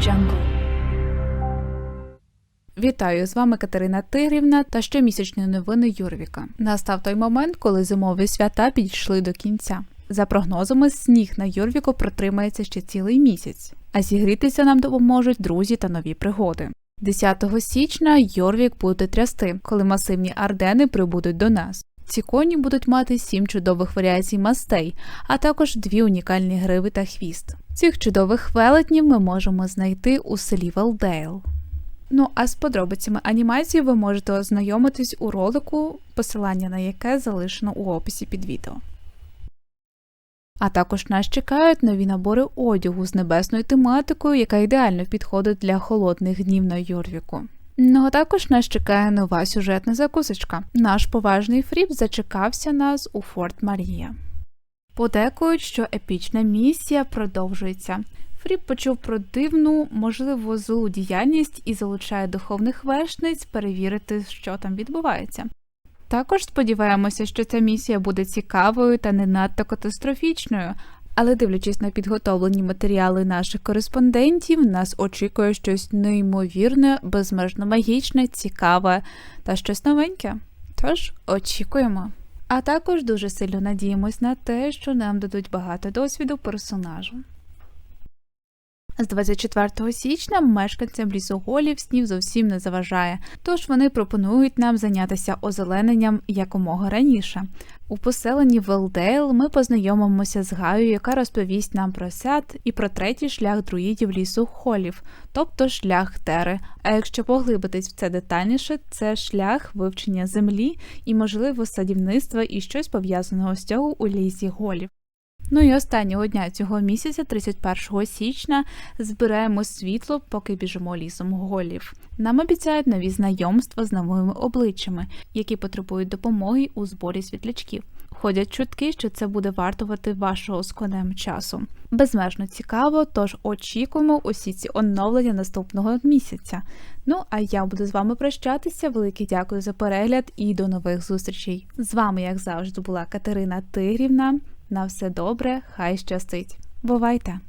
jungle. Вітаю з вами Катерина Тигрівна та щомісячні новини Юрвіка. Настав той момент, коли зимові свята підійшли до кінця. За прогнозами, сніг на Юрвіку протримається ще цілий місяць, а зігрітися нам допоможуть друзі та нові пригоди. 10 січня Йорвік буде трясти, коли масивні ардени прибудуть до нас. Ці коні будуть мати сім чудових варіацій мастей, а також дві унікальні гриви та хвіст. Цих чудових велетнів ми можемо знайти у селі Велдейл. Ну а з подробицями анімації ви можете ознайомитись у ролику, посилання на яке залишено у описі під відео. А також нас чекають нові набори одягу з небесною тематикою, яка ідеально підходить для холодних днів на Йорвіку. Ну а також нас чекає нова сюжетна закусочка. Наш поважний фріп зачекався нас у Форт Марія. Подекують, що епічна місія продовжується. Фріп почув про дивну, можливо, злу діяльність і залучає духовних вершниць перевірити, що там відбувається. Також сподіваємося, що ця місія буде цікавою та не надто катастрофічною, але дивлячись на підготовлені матеріали наших кореспондентів, нас очікує щось неймовірне, безмежно магічне, цікаве та щось новеньке. Тож очікуємо. А також дуже сильно надіємось на те, що нам дадуть багато досвіду персонажу. З 24 січня мешканцям лісоголів снів зовсім не заважає, тож вони пропонують нам зайнятися озелененням якомога раніше. У поселенні Велдейл ми познайомимося з Гаю, яка розповість нам про сяд і про третій шлях друїдів лісу холів, тобто шлях Тери. А якщо поглибитись в це детальніше, це шлях вивчення землі і, можливо, садівництва і щось пов'язаного з цього у лісі голів. Ну і останнього дня цього місяця, 31 січня, збираємо світло, поки біжимо лісом голів. Нам обіцяють нові знайомства з новими обличчями, які потребують допомоги у зборі світлячків. Ходять чутки, що це буде вартувати вашого з конем часу. Безмежно цікаво, тож очікуємо усі ці оновлення наступного місяця. Ну а я буду з вами прощатися. Велике дякую за перегляд і до нових зустрічей. З вами, як завжди, була Катерина Тигрівна. На все добре, хай щастить. Бувайте!